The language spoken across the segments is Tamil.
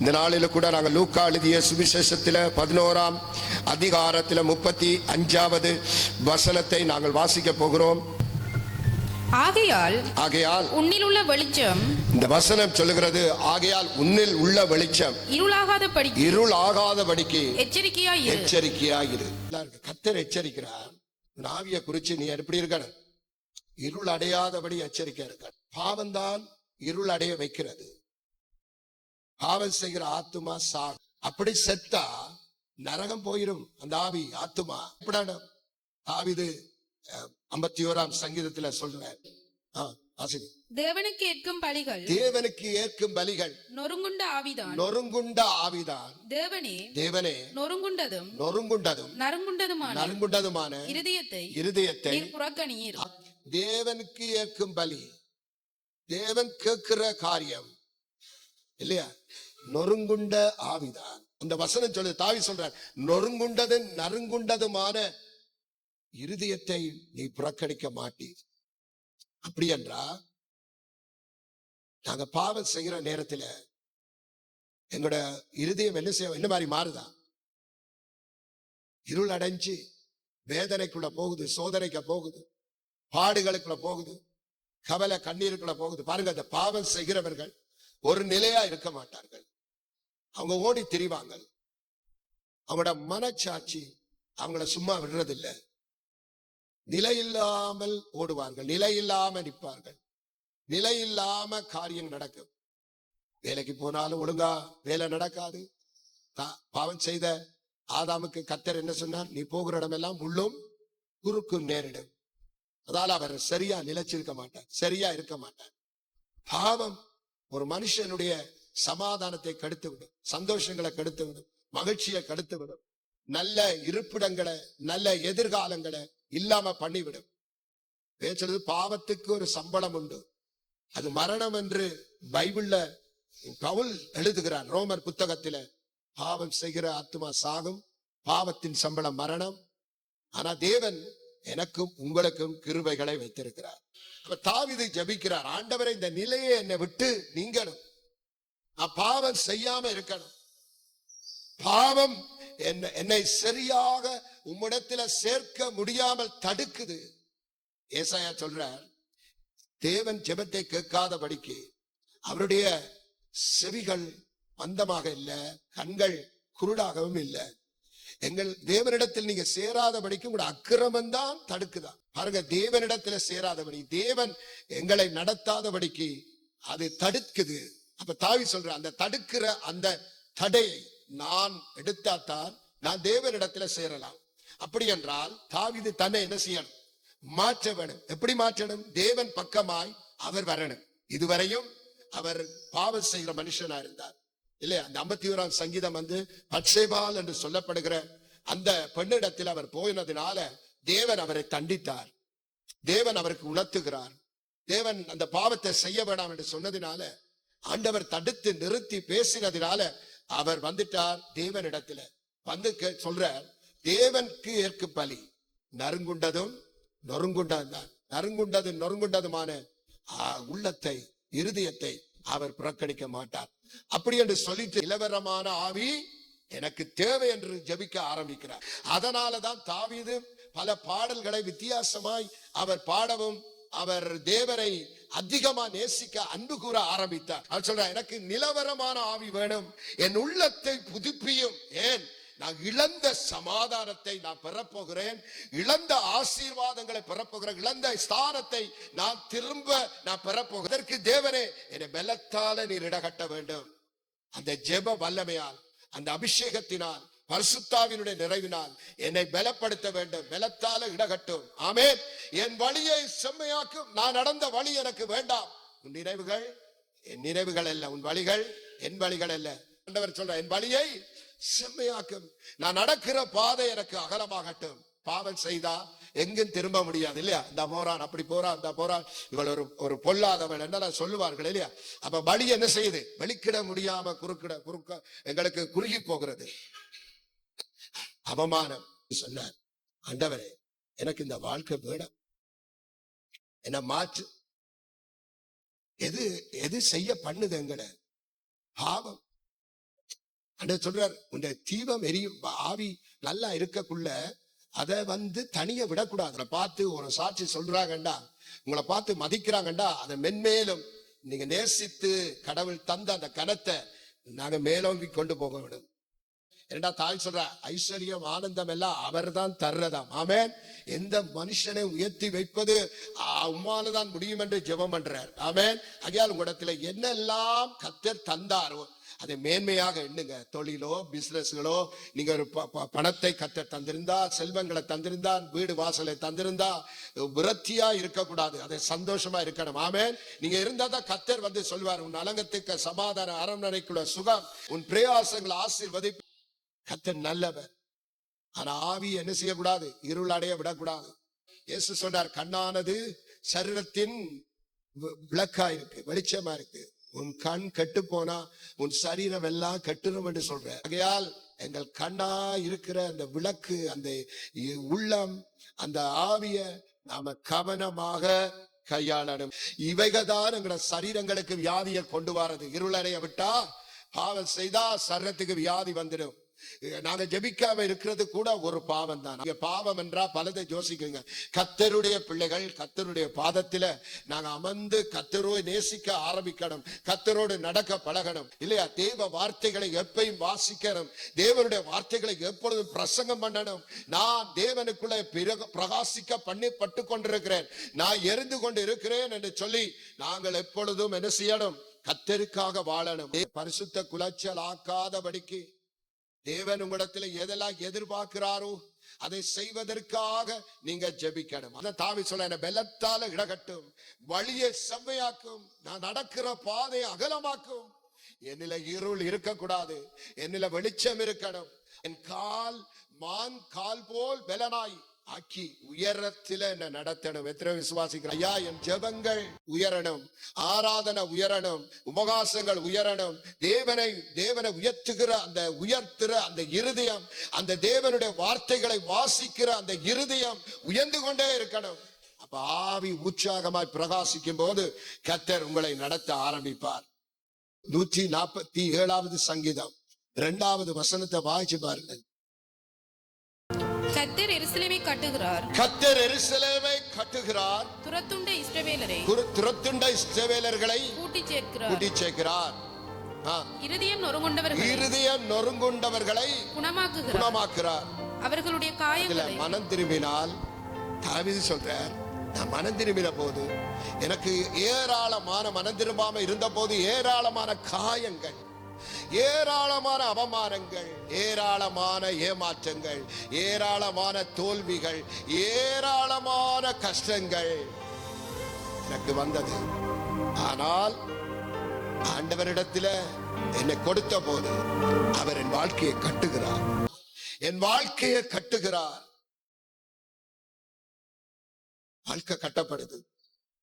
இந்த நாளில கூட நாங்கள் லூக்கா எழுதிய சுவிசேஷத்தில் பதினோராம் அதிகாரத்தில் முப்பத்தி அஞ்சாவது வசனத்தை நாங்கள் வாசிக்க போகிறோம். ஆகையால் ஆகையால் உன்னில் உள்ள வெளிச்சம் இந்த வசனம் சொல்லுகிறது ஆகையால் உன்னில் உள்ள வெளிச்சம் இருளாகாதபடி இருள் ஆகாதபடிக்கு எச்சரிக்கையாய் இரு எச்சரிக்கையாயிரு கத்தர் எச்சரிக்கிறார். ஆவியை குறிச்சு நீ எப்படி இருக்கணும்? இருள் அடையாதபடி எச்சரிக்கை இருக்க பாவம்தான் இருள் அடைய வைக்கிறது. பாவம் செய்கிற ஆத்துமா சா அப்படி செத்தா நரகம் போயிரும் அந்த ஆவி ஆத்துமா. எப்படான ஆவிது ஐம்பத்தி ஓராம் சங்கீதத்துல சொல்றேன். தேவனுக்கு ஏற்கும் பலிகள் தேவனுக்கு ஏற்கும் பலிகள் நொறுங்குண்ட ஆவிதான். நொறுங்குண்ட ஆவிதான். தேவனே தேவனே நொறுங்குண்டதும் நொறுங்குண்டதும் நறுங்குண்டதுமான நறுங்குண்டதுமான இருதயத்தை இருதயத்தை புறக்கணியீர். தேவனுக்கு ஏற்கும் பலி. தேவன் கேட்கிற காரியம். இல்லையா? நொறுங்குண்ட ஆவிதான். அந்த வசனம் சொல்லு தாவி சொல்றார் நொறுங்குண்டதும் நறுங்குண்டதுமான இருதயத்தை நீ புறக்கணிக்க மாட்டீர். அப்படி என்றா நாங்க பாவம் செய்கிற நேரத்துல எங்களோட இருதயம் என்ன செய்ய என்ன மாதிரி மாறுதா? இருள் அடைஞ்சு வேதனைக்குள்ள போகுது சோதனைக்கு போகுது பாடுகளுக்குள்ள போகுது கவலை கண்ணீருக்குள்ள போகுது. பாருங்க அந்த பாவம் செய்கிறவர்கள் ஒரு நிலையா இருக்க மாட்டார்கள். அவங்க ஓடி திரிவாங்க அவங்களோட மனச்சாட்சி அவங்கள சும்மா விடுறதில்லை. நிலையில்லாமல் ஓடுவார்கள். நிலையில்லாம நிற்பார்கள். நிலையில்லாம காரியம் நடக்கும். வேலைக்கு போனாலும் ஒழுங்கா வேலை நடக்காது. பாவம் செய்த ஆதாமுக்கு கத்தர் என்ன சொன்னார்? நீ போகிற இடமெல்லாம் உள்ளும் குறுக்கும் நேரிடும். அதால அவர் சரியா நிலைச்சிருக்க மாட்டார். சரியா இருக்க மாட்டார். பாவம் ஒரு மனுஷனுடைய சமாதானத்தை கெடுத்து விடும் சந்தோஷங்களை கெடுத்து விடும் மகிழ்ச்சியை கெடுத்து விடும் நல்ல இருப்பிடங்களை நல்ல எதிர்காலங்களை இல்லாம பண்ணிவிடும். பேசுறது பாவத்துக்கு ஒரு சம்பளம் உண்டு. அது மரணம் என்று பைபிள்ல பவுல் எழுதுகிறார் ரோமர் புத்தகத்தில பாவம் செய்கிற ஆத்மா சாகும் பாவத்தின் சம்பளம் மரணம். ஆனா தேவன் எனக்கும் உங்களுக்கும் கிருபைகளை வைத்திருக்கிறார். அப்ப தாவிதை ஜபிக்கிறார் ஆண்டவரை இந்த நிலையை என்னை விட்டு நீங்களும் நான் பாவம் செய்யாம இருக்கணும். பாவம் என்ன என்னை சரியாக உம்மிடத்துல சேர்க்க முடியாமல் தடுக்குது. ஏசாயா சொல்றார் தேவன் ஜெபத்தை கேட்காதபடிக்கு அவருடைய செவிகள் மந்தமாக இல்ல கண்கள் குருடாகவும் இல்லை. எங்கள் தேவனிடத்தில் நீங்க சேராதபடிக்கு உங்களோட அக்கிரமம் தான் தடுக்குதா? பாருங்க தேவனிடத்துல சேராதபடி தேவன் எங்களை நடத்தாதபடிக்கு அது தடுக்குது. அப்ப தாவி சொல்ற அந்த தடுக்கிற அந்த தடையை நான் எடுத்தாத்தான் நான் தேவனிடத்துல சேரலாம். அப்படி என்றால் தாவிது தன்னை என்ன செய்யணும்? மாற்ற வேணும் எப்படி மாற்றணும்? தேவன் பக்கமாய் அவர் வரணும். இதுவரையும் அவர் பாவம் செய்கிற மனுஷனா இருந்தார். இல்லையா? அந்த ஐம்பத்தி ஓராம் சங்கீதம் வந்து பட்சேபால் என்று சொல்லப்படுகிற அந்த பெண்ணிடத்தில் அவர் போயினதுனால தேவன் அவரை தண்டித்தார். தேவன் அவருக்கு உணர்த்துகிறார். தேவன் அந்த பாவத்தை செய்ய வேண்டாம் என்று சொன்னதினால ஆண்டவர் தடுத்து நிறுத்தி பேசினதினால அவர் வந்துட்டார் தேவனிடத்துல. வந்து கே- தேவனுக்கு ஏற்கு பலி. நறுங்குண்டதும் நொறுங்குண்டதும் தான் நறுங்குண்டதும் நொறுங்குண்டதுமான உள்ளத்தை இருதயத்தை அவர் புறக்கணிக்க மாட்டார். அப்படி என்று சொல்லிட்டு இளவரமான ஆவி எனக்கு தேவை என்று ஜெபிக்க ஆரம்பிக்கிறார். அதனாலதான் தாவீது பல பாடல்களை வித்தியாசமாய் அவர் பாடவும் அவர் தேவரை அதிகமா நேசிக்க அன்பு கூற ஆரம்பித்தார். அவர் சொல்ற எனக்கு நிலவரமான ஆவி வேணும். என் உள்ளத்தை புதுப்பியும். ஏன்? நான் இழந்த சமாதானத்தை நான் பெறப்போகிறேன். இழந்த ஆசீர்வாதங்களை பெறப்போகிறேன். இழந்த ஸ்தானத்தை நான் திரும்ப நான் பெறப்போகிறதற்கு தேவனே என்னை பலத்தால நீர் இடகட்ட வேண்டும். அந்த ஜெப வல்லமையால் அந்த அபிஷேகத்தினால் பரிசுத்தாவினுடைய நிறைவினால் என்னை பலப்படுத்த வேண்டும். பலத்தால இடகட்டும். ஆமே என் வழியை செம்மையாக்கும். நான் நடந்த வழி எனக்கு வேண்டாம். உன் நினைவுகள் என் நினைவுகள் அல்ல. உன் வழிகள் என் வழிகள் அல்ல. சொல்ற என் வழியை செம்மையாக்கும். நான் நடக்கிற பாதை எனக்கு அகலமாகட்டும். பாவம் செய்தா எங்கும் திரும்ப முடியாது இல்லையா? இந்த போறான் அப்படி போறான் இந்த போறான். இவள் ஒரு ஒரு பொல்லாதவள் என்ன சொல்லுவார்கள் இல்லையா? அப்ப வழி என்ன செய்யுது? வெளிக்கிட முடியாம குறுக்கிட குறுக்க எங்களுக்கு குறுகி போகிறது. அவமானம். சொன்னார் ஆண்டவரே எனக்கு இந்த வாழ்க்கை வேணும். என்ன மாற்று. எது எது செய்ய பண்ணுது எங்களை? பாவம். அண்ணன் சொல்றார் இந்த தீபம் எரியும் ஆவி நல்லா இருக்கக்குள்ள அதை வந்து தனிய விடக்கூடாது. அதை பார்த்து ஒரு சாட்சி சொல்றாங்கண்டா உங்களை பார்த்து மதிக்கிறாங்கண்டா அதை மென்மேலும் நீங்க நேசித்து கடவுள் தந்த அந்த கனத்தை நாங்க மேலோங்கி கொண்டு போக விடும் என்னடா தாய் சொல்ற ஐஸ்வர்யம் ஆனந்தம் எல்லாம் அவர் தான் தர்றதாம். ஆமேன். எந்த மனுஷனை உயர்த்தி வைப்பது உம்மாலதான் முடியும் என்று ஜெபம் பண்றார். ஆமேன். அகையால் உங்களிடத்துல என்னெல்லாம் கத்தர் தந்தாரோ அதை மேன்மையாக எண்ணுங்க. தொழிலோ பிசினஸ்களோ நீங்க ஒரு ப- ப- பணத்தை கத்த தந்திருந்தா செல்வங்களை தந்திருந்தா வீடு வாசலை தந்திருந்தா விரத்தியா இருக்கக்கூடாது. அதை சந்தோஷமா இருக்கணும். ஆமே நீங்க இருந்தா தான் கத்தர் வந்து சொல்வார் உன் அலங்கத்துக்கு சமாதான அரண்மனைக்குள்ள சுகம் உன் பிரயாசங்களை ஆசீர்வதி கத்தர் நல்லவர். ஆனா ஆவி என்ன செய்யக்கூடாது? இருள் அடைய விடக்கூடாது. இயேசு சொன்னார் கண்ணானது சரீரத்தின் வி- விளக்கா இருக்கு வெளிச்சமா இருக்கு. உன் கண் கெட்டு போனா உன் சரீரம் எல்லாம் கெட்டுரும் என்று சொல்ற. ஆகையால் எங்கள் கண்ணா இருக்கிற அந்த விளக்கு அந்த உள்ளம் அந்த ஆவிய நாம கவனமாக கையாளணும். இவைகள் தான் எங்களோட சரீரங்களுக்கு வியாதியை கொண்டு வரது இருளடைய விட்டா பாவம் செய்தா சரீரத்துக்கு வியாதி வந்துடும். நாங்க ஜெபிக்காம இருக்கிறது கூட ஒரு பாவம் தான் பாவம் என்றா பலதை யோசிக்குங்க. கத்தருடைய பிள்ளைகள் கத்தருடைய பாதத்துல நாங்க அமர்ந்து கத்தரோடு நேசிக்க ஆரம்பிக்கணும். கத்தரோடு நடக்க பழகணும். இல்லையா? தேவ வார்த்தைகளை எப்பையும் வாசிக்கணும். தேவனுடைய வார்த்தைகளை எப்பொழுதும் பிரசங்கம் பண்ணணும். நான் தேவனுக்குள்ள பிரகாசிக்க பண்ணி பட்டு கொண்டிருக்கிறேன். நான் எரிந்து கொண்டு இருக்கிறேன் என்று சொல்லி நாங்கள் எப்பொழுதும் என்ன செய்யணும்? கத்தருக்காக வாழணும். பரிசுத்த குலைச்சல் ஆக்காதபடிக்கு தேவன் உங்களிடத்துல எதெல்லாம் எதிர்பார்க்கிறாரோ அதை செய்வதற்காக நீங்க ஜெபிக்கணும். அந்த தாவி சொல்ல என்ன பெலத்தால இடகட்டும் வழியை செம்மையாக்கும் நான் நடக்கிற பாதை அகலமாக்கும். என்னில இருள் இருக்கக்கூடாது என்னில வெளிச்சம் இருக்கணும். என் கால் மான் கால் போல் பெலனாய் ஆக்கி உயரத்தில என்ன நடத்தணும். எத்தனை விசுவாசிக்கிற ஐயா என் ஜெபங்கள் உயரணும். ஆராதனை உயரணும். உபகாசங்கள் உயரணும். தேவனை தேவனை உயர்த்துகிற அந்த உயர்த்துற அந்த இருதயம் அந்த தேவனுடைய வார்த்தைகளை வாசிக்கிற அந்த இருதயம் உயர்ந்து கொண்டே இருக்கணும். அப்ப ஆவி உற்சாகமாய் பிரகாசிக்கும் போது கத்தர் உங்களை நடத்த ஆரம்பிப்பார். நூற்றி நாற்பத்தி ஏழாவது சங்கீதம். இரண்டாவது வசனத்தை வாய்ச்சி பாருங்கள். கத்தர் எருசலேமை கட்டுகிறார். கத்தர் எருசலேமை கட்டுகிறார். துரத்துண்ட இஸ்ரவேலரை. குரு துரத்துண்ட இஸ்ரவேலர்களை கூட்டிச் சேர்க்கிறார் கூட்டி சேர்க்கிறார் இருதயம் நொறுங்குண்டவர்களை இருதயம் நொறுங்குண்டவர்களை குணமாக்குகிறார். குணமாக்குறார் அவர்களுடைய காயங்களை மனம் திரும்பினால் தாவீது சொல்றார் நான் மனம் திரும்பின போது எனக்கு ஏராளமான மனம் திரும்பாம இருந்த போது ஏராளமான காயங்கள் ஏராளமான அவமானங்கள் ஏராளமான ஏமாற்றங்கள் ஏராளமான தோல்விகள் ஏராளமான கஷ்டங்கள் எனக்கு வந்தது. ஆனால் ஆண்டவரிடத்தில் என்னை கொடுத்த போது அவர் என் வாழ்க்கையை கட்டுகிறார். என் வாழ்க்கையை கட்டுகிறார். வாழ்க்கை கட்டப்படுது.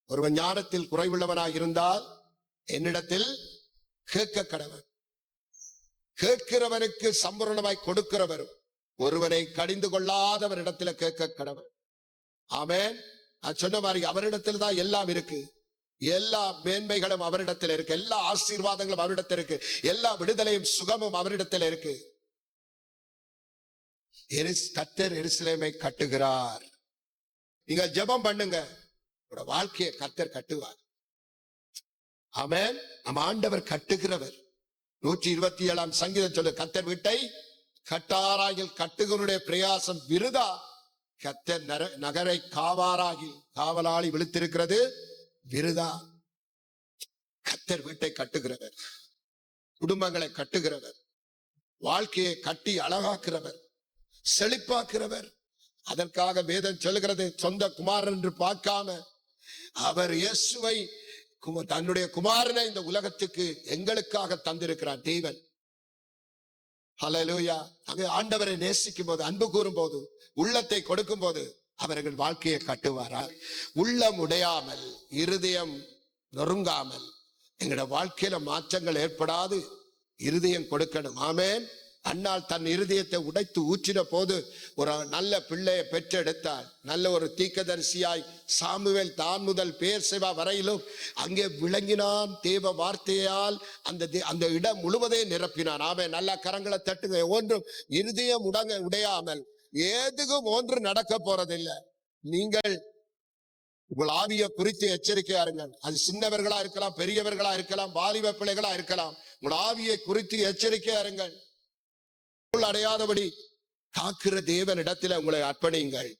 ஒருவன் ஞானத்தில் குறைவுள்ளவனாக இருந்தால் என்னிடத்தில் கேட்க கடவன் கேட்கிறவனுக்கு சம்பூரணமாய் கொடுக்கிறவரும் ஒருவனை கடிந்து கொள்ளாதவரிடத்துல கேட்க கடவர் ஆமேன். நான் சொன்ன மாதிரி அவரிடத்தில் தான் எல்லாம் இருக்கு. எல்லா மேன்மைகளும் அவரிடத்தில் இருக்கு. எல்லா ஆசீர்வாதங்களும் அவரிடத்தில் இருக்கு. எல்லா விடுதலையும் சுகமும் அவரிடத்தில் இருக்கு. கத்தர் எருசலேமை கட்டுகிறார். நீங்க ஜெபம் பண்ணுங்க. உங்களோட வாழ்க்கையை கத்தர் கட்டுவார். ஆமென். நம்ம ஆண்டவர் கட்டுகிறவர். நூற்றி இருபத்தி ஏழாம் சங்கீதம் சொல்லு கத்தர் வீட்டை கட்டாராயில் கட்டுகளுடைய பிரயாசம் விருதா? கத்தர் நர- நகரை காவாராகி காவலாளி விழுத்திருக்கிறது விருதா? கத்தர் வீட்டை கட்டுகிறவர் குடும்பங்களை கட்டுகிறவர் வாழ்க்கையை கட்டி அழகாக்குறவர் செழிப்பாக்குறவர். அதற்காக வேதம் சொல்லுகிறது சொந்த குமாரன் என்று பார்க்காம அவர் இயேசுவை தன்னுடைய குமாரனை இந்த உலகத்துக்கு எங்களுக்காக தந்திருக்கிறார் தேவன். ஹலலூயா அங்க ஆண்டவரை நேசிக்கும் போது அன்பு கூறும் போது உள்ளத்தை கொடுக்கும் போது அவர்கள் வாழ்க்கையை கட்டுவாரா உள்ளம் உடையாமல் இருதயம் நொறுங்காமல் எங்களோட வாழ்க்கையில மாற்றங்கள் ஏற்படாது. இருதயம் கொடுக்கணும். ஆமேன். அன்னால் தன் இருதயத்தை உடைத்து ஊற்றின போது ஒரு நல்ல பிள்ளையை பெற்றெடுத்தாள் நல்ல ஒரு தீக்கதரிசியாய் சாமுவேல் தான் முதல் பேர் சேவா வரையிலும் அங்கே விளங்கினான். தேவ வார்த்தையால் அந்த அந்த இடம் முழுவதையும் நிரப்பினான். அவன் நல்ல கரங்களை தட்டுங்க. ஒன்றும் இருதயம் உடங்க உடையாமல் ஏதுக்கும் ஒன்று நடக்க போறதில்லை. நீங்கள் உங்கள் ஆவிய குறித்து எச்சரிக்கையா இருங்கள். அது சின்னவர்களா இருக்கலாம் பெரியவர்களா இருக்கலாம் வாலிப பிள்ளைகளா இருக்கலாம். உங்கள் ஆவியை குறித்து எச்சரிக்கையா இருங்கள். அடையாதபடி காக்கிற தேவன் இடத்துல உங்களை அர்ப்பணியுங்கள்.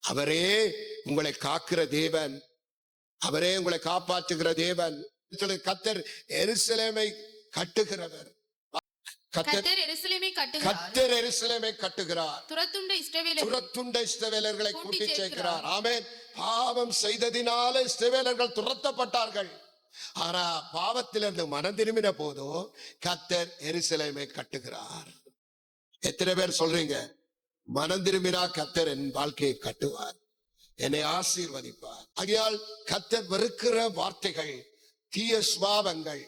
அவரே உங்களை காக்கிற தேவன். அவரே உங்களை காப்பாற்றுகிற தேவன். கத்தர் எருசலேமை கட்டுகிறவர். கத்தர் எருசலேமை கட்டுகிறார். துரத்துண்ட இஸ்ரவேலர்களை கூட்டி சேர்க்கிறார். ஆமென். பாவம் செய்ததினால இஸ்ரவேலர்கள் துரத்தப்பட்டார்கள். ஆனா பாவத்திலிருந்து மனம் திரும்பின போதோ கத்தர் எருசலேமை கட்டுகிறார். எத்தனை பேர் சொல்றீங்க? மனம் திரும்பினா கத்தர் என் வாழ்க்கையை கட்டுவார். என்னை ஆசீர்வதிப்பார். ஆகையால் கத்தர் வெறுக்கிற வார்த்தைகள் தீய சுவாபங்கள்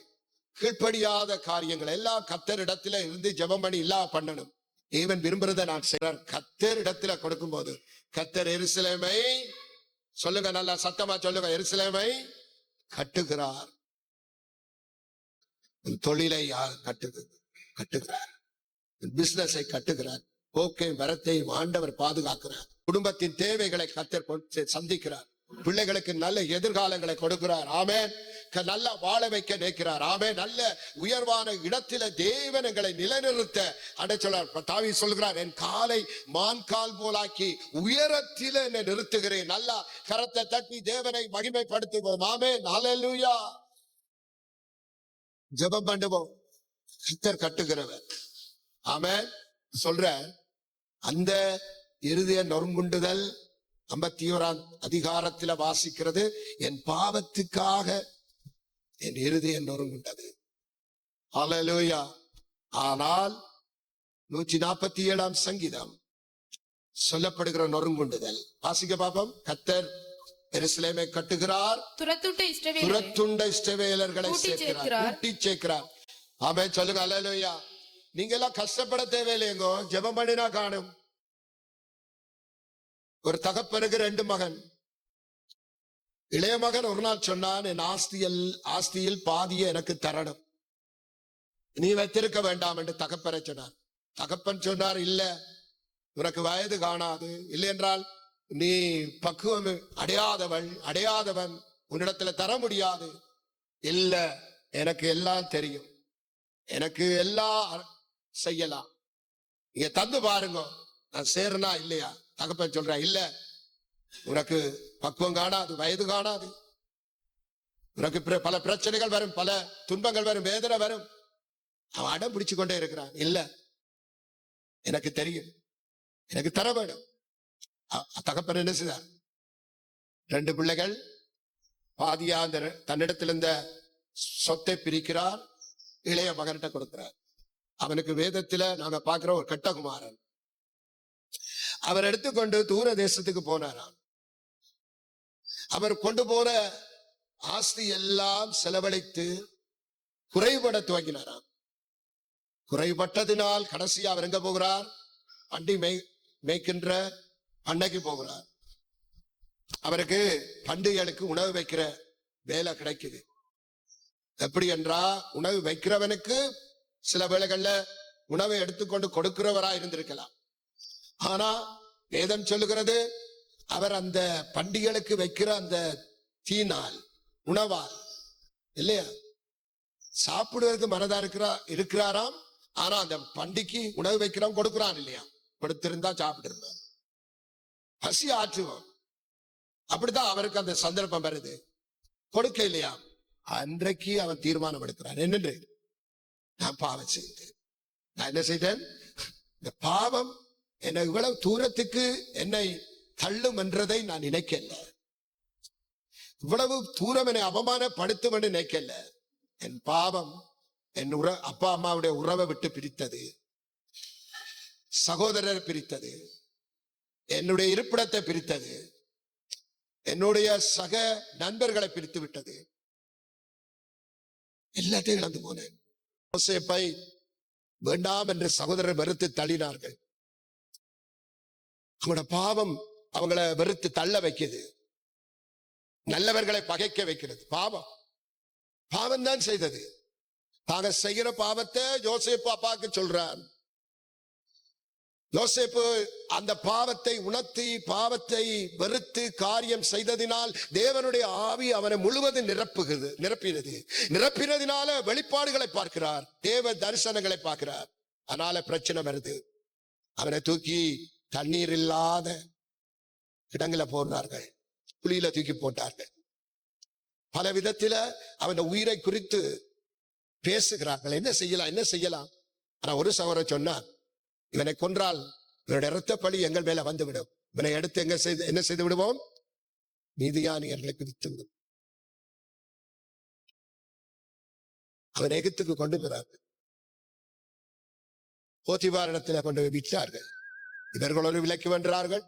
கீழ்ப்படியாத காரியங்கள் எல்லாம் கத்தர் இடத்துல இருந்து ஜெபம் பண்ணி இல்லா பண்ணணும். ஈவன் விரும்புறதை நான் செய்றார். கத்தர் இடத்துல கொடுக்கும் போது கத்தர் எருசலேமை சொல்லுங்க நல்லா சத்தமா சொல்லுங்க எருசலேமை கட்டுகிறார். தொழிலை யார் கட்டுது கட்டுகிறார். பிசினஸை கட்டுகிறார் போக்கை வரத்தை ஆண்டவர் பாதுகாக்கிறார். குடும்பத்தின் தேவைகளை கத்தர் சந்திக்கிறார். பிள்ளைகளுக்கு நல்ல எதிர்காலங்களை கொடுக்கிறார். ஆமே நல்ல வாழ வைக்க நினைக்கிறார். ஆமே நல்ல உயர்வான இடத்தில தேவன் எங்களை நிலைநிறுத்த அடை சொல்றார். தாவி சொல்கிறார் என் காலை மான் கால் போலாக்கி உயரத்தில் என்னை நிறுத்துகிறேன். நல்லா கரத்தை தட்டி தேவனை மகிமைப்படுத்துவோம் ஆமே நாளூயா ஜெபம் பண்ணுவோம். கத்தர் கட்டுகிறவர். ஆமென். சொல்ற அந்த இருதய நொறுங்குண்டுதல் ஐம்பத்தி ஓராம் அதிகாரத்துல வாசிக்கிறது என் பாவத்துக்காக என் இருதயம் நொறுங்குண்டது. ஹalleluya. ஆனால் நூற்றி நாற்பத்தி ஏழாம் சங்கீதம் சொல்லப்படுகிற நொறுங்குண்டுதல். வாசிக்க பாப்போம் கத்தர் எருசலேமை கட்டுகிறார். துரத்துண்ட இஷ்டவேலர்களை சேர்க்கிறார். கூட்டி சேர்க்கிறார். ஆமே சொல்லுங்க அல்லேலூயா நீங்க எல்லாம் கஷ்டப்பட தேவையில்லைங்கோ ஜெபம் பண்ணினா காணும். ஒரு தகப்பனுக்கு ரெண்டு மகன். இளைய மகன் ஒரு நாள் சொன்னான் என் ஆஸ்தியில் ஆஸ்தியில் பாதியை எனக்கு தரணும். நீ வைத்திருக்க வேண்டாம் என்று தகப்பனை சொன்னார் தகப்பன் சொன்னார் இல்ல உனக்கு வயது காணாது. இல்லை என்றால் நீ பக்குவம் அடையாதவள் அடையாதவன். உன்னிடத்துல தர முடியாது. இல்ல எனக்கு எல்லாம் தெரியும். எனக்கு எல்லா செய்யலாம். நீங்க தந்து பாருங்க. நான் சேரனா இல்லையா? தகப்பன் சொல்றேன் இல்ல. உனக்கு பக்குவம் காணாது வயது காணாது. உனக்கு பல பிரச்சனைகள் வரும் பல துன்பங்கள் வரும் வேதனை வரும். அவன் அடம் பிடிச்சு கொண்டே இருக்கிறான். இல்ல. எனக்கு தெரியும். எனக்கு தர வேணும் அ- தகப்பன் என்ன செய்தார்? ரெண்டு பிள்ளைகள் பாதியா அந்த ரெ- தன்னிடத்தில் இருந்த சொத்தை பிரிக்கிறார் இளைய மகன்கிட்ட கொடுக்கிறார். அவனுக்கு வேதத்துல நாங்க பாக்குற ஒரு கட்டகுமாரன். அவர் எடுத்துக்கொண்டு தூர தேசத்துக்கு போனாராம். அவர் கொண்டு போன ஆஸ்தி எல்லாம் செலவழித்து குறைபட துவங்கினாராம். குறைபட்டதினால் கடைசியா அவர் எங்க போகிறார்? பண்டி மேய் மேய்க்கின்ற பண்ணைக்கு போகிறார். அவருக்கு பண்டிகைகளுக்கு உணவு வைக்கிற வேலை கிடைக்குது. எப்படி என்றா உணவு வைக்கிறவனுக்கு சில வேளைகள்ல உணவை எடுத்துக்கொண்டு கொடுக்கிறவரா இருந்திருக்கலாம். ஆனா வேதம் சொல்லுகிறது அவர் அந்த பண்டிகைகளுக்கு வைக்கிற அந்த தீனால் உணவால் இல்லையா? சாப்பிடுவதற்கு மனதா இருக்கிறா இருக்கிறாராம் ஆனா அந்த பண்டிகை உணவு வைக்கிறவன் கொடுக்கிறான் இல்லையா? கொடுத்திருந்தா சாப்பிட்டிருந்தான் பசி ஆற்றுவோம் அப்படித்தான் அவருக்கு அந்த சந்தர்ப்பம் வருது. கொடுக்க இல்லையா அன்றைக்கு அவன் தீர்மானம் எடுக்கிறான் என்னென்று? நான் பாவம் செய்தேன். நான் என்ன செய்தேன்? இந்த பாவம் என்னை இவ்வளவு தூரத்துக்கு என்னை தள்ளும் என்றதை நான் நினைக்கல. இவ்வளவு தூரம் என்னை அவமானப்படுத்தும் என்று நினைக்கல. என் பாவம் என் உற அப்பா அம்மாவுடைய உறவை விட்டு பிரித்தது. சகோதரர் பிரித்தது. என்னுடைய இருப்பிடத்தை பிரித்தது. என்னுடைய சக நண்பர்களை பிரித்து விட்டது. எல்லாத்தையும் இழந்து போனேன். யோசேப்பை வேண்டாம் என்று சகோதரர் வெறுத்து தள்ளினார்கள். அவங்களோட பாவம் அவங்கள வெறுத்து தள்ள வைக்குது. நல்லவர்களை பகைக்க வைக்கிறது. பாவம். பாவம் தான் செய்தது. தாங்க செய்கிற பாவத்தை யோசேப்பு அப்பாவுக்கு சொல்றான் யோசேப்பு அந்த பாவத்தை உணர்த்தி பாவத்தை வெறுத்து காரியம் செய்ததினால் தேவனுடைய ஆவி அவனை முழுவதும் நிரப்புகிறது நிரப்பினது நிரப்பினதினால வெளிப்பாடுகளை பார்க்கிறார் தேவ தரிசனங்களை பார்க்கிறார். அதனால பிரச்சனை வருது. அவனை தூக்கி தண்ணீர் இல்லாத இடங்களை போடுறார்கள். குழியில தூக்கி போட்டார்கள். பல விதத்தில அவன் உயிரை குறித்து பேசுகிறார்கள். என்ன செய்யலாம் என்ன செய்யலாம்? ஆனா ஒரு சவரை சொன்னான் இவனை கொன்றால் இவனுடைய இரத்த பழி எங்கள் மேல வந்துவிடும். இவனை எடுத்து எங்க செய்து என்ன செய்து விடுவோம்? நீதியானியர்களுக்கு பிடித்து விடும். அவன் எகிப்துக்கு கொண்டு போறார்கள். போத்திவாரிடத்துல கொண்டு போய் விற்றார்கள். இவர்கள் ஒரு விலைக்கு வென்றார்கள்.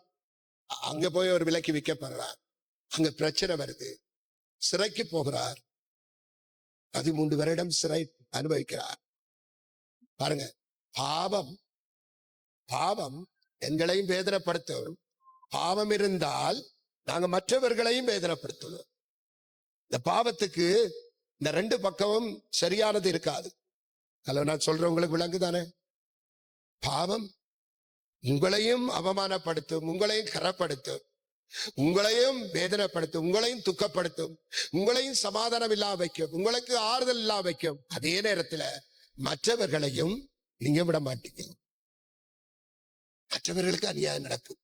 அங்க போய் ஒரு விலைக்கு விற்கப்படுறார். அங்க பிரச்சனை வருது. சிறைக்கு போகிறார். பதிமூன்று வருடம் சிறை அனுபவிக்கிறார். பாருங்க பாவம். பாவம் எங்களையும் வேதனைப்படுத்தும். பாவம் இருந்தால் நாங்க மற்றவர்களையும் வேதனைப்படுத்துவோம் இந்த பாவத்துக்கு இந்த ரெண்டு பக்கமும் சரியானது இருக்காது. ஹலோ நான் சொல்றேன் உங்களுக்கு விளங்குதானே பாவம் உங்களையும் அவமானப்படுத்தும் உங்களையும் கரப்படுத்தும் உங்களையும் வேதனைப்படுத்தும் உங்களையும் துக்கப்படுத்தும் உங்களையும் சமாதானம் இல்லாம வைக்கும் உங்களுக்கு ஆறுதல் இல்லாம வைக்கும். அதே நேரத்துல மற்றவர்களையும் நீங்க விட மாட்டீங்க. மற்றவர்களுக்கு அநியாயம் நடக்கும்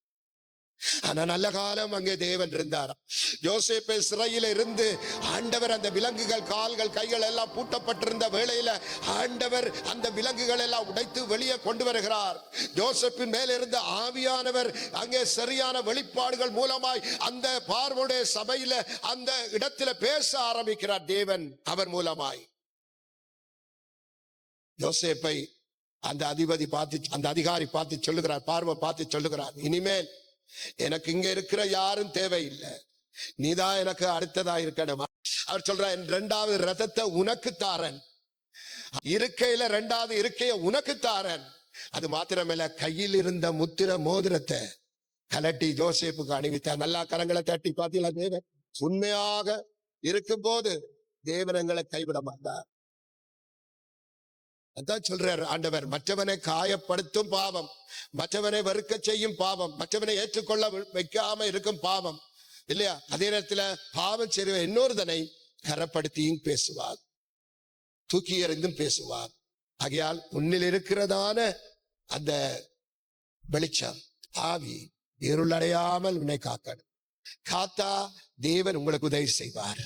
ஆனா நல்ல காலம் அங்கே தேவன் இருந்தாராம். யோசேப்பை சிறையில இருந்து ஆண்டவர் அந்த விலங்குகள் கால்கள் கைகள் எல்லாம் பூட்டப்பட்டிருந்த வேளையில ஆண்டவர் அந்த விலங்குகள் எல்லாம் உடைத்து வெளியே கொண்டு வருகிறார். ஜோசப்பின் மேலிருந்த ஆவியானவர் அங்கே சரியான வெளிப்பாடுகள் மூலமாய் அந்த பார்வோடைய சபையில அந்த இடத்துல பேச ஆரம்பிக்கிறார் தேவன் அவர் மூலமாய். யோசேப்பை அந்த அதிபதி பார்த்து அந்த அதிகாரி பார்த்து சொல்லுகிறார் பார்வை பார்த்து சொல்லுகிறார் இனிமேல் எனக்கு இங்க இருக்கிற யாரும் தேவையில்லை. நீதான் எனக்கு அடுத்ததா இருக்கணும்? அவர் சொல்ற என் ரெண்டாவது ரதத்தை உனக்கு தாரன். இருக்கையில ரெண்டாவது இருக்கைய உனக்கு தாரன். அது மாத்திரமில்ல கையில் இருந்த முத்திர மோதிரத்தை கலட்டி ஜோசேப்புக்கு அணிவித்தார். நல்லா கரங்களை தட்டி பார்த்தீங்களா தேவன்? உண்மையாக இருக்கும் போது தேவனங்களை கைவிட மாட்டார். அதான் சொல்றாரு ஆண்டவர் மற்றவனை காயப்படுத்தும் பாவம் மற்றவனை வெறுக்க செய்யும் பாவம் மற்றவனை ஏற்றுக்கொள்ள வைக்காம இருக்கும் பாவம் இல்லையா? அதே நேரத்துல பாவம் செய்வ இன்னொருதனை கரப்படுத்தியும் பேசுவார் தூக்கி எறிந்தும் பேசுவார். ஆகையால் உன்னில் இருக்கிறதான அந்த வெளிச்சம் ஆவி இருளடையாமல் உன்னை காக்கணும். காத்தா தேவன் உங்களுக்கு உதவி செய்வார்.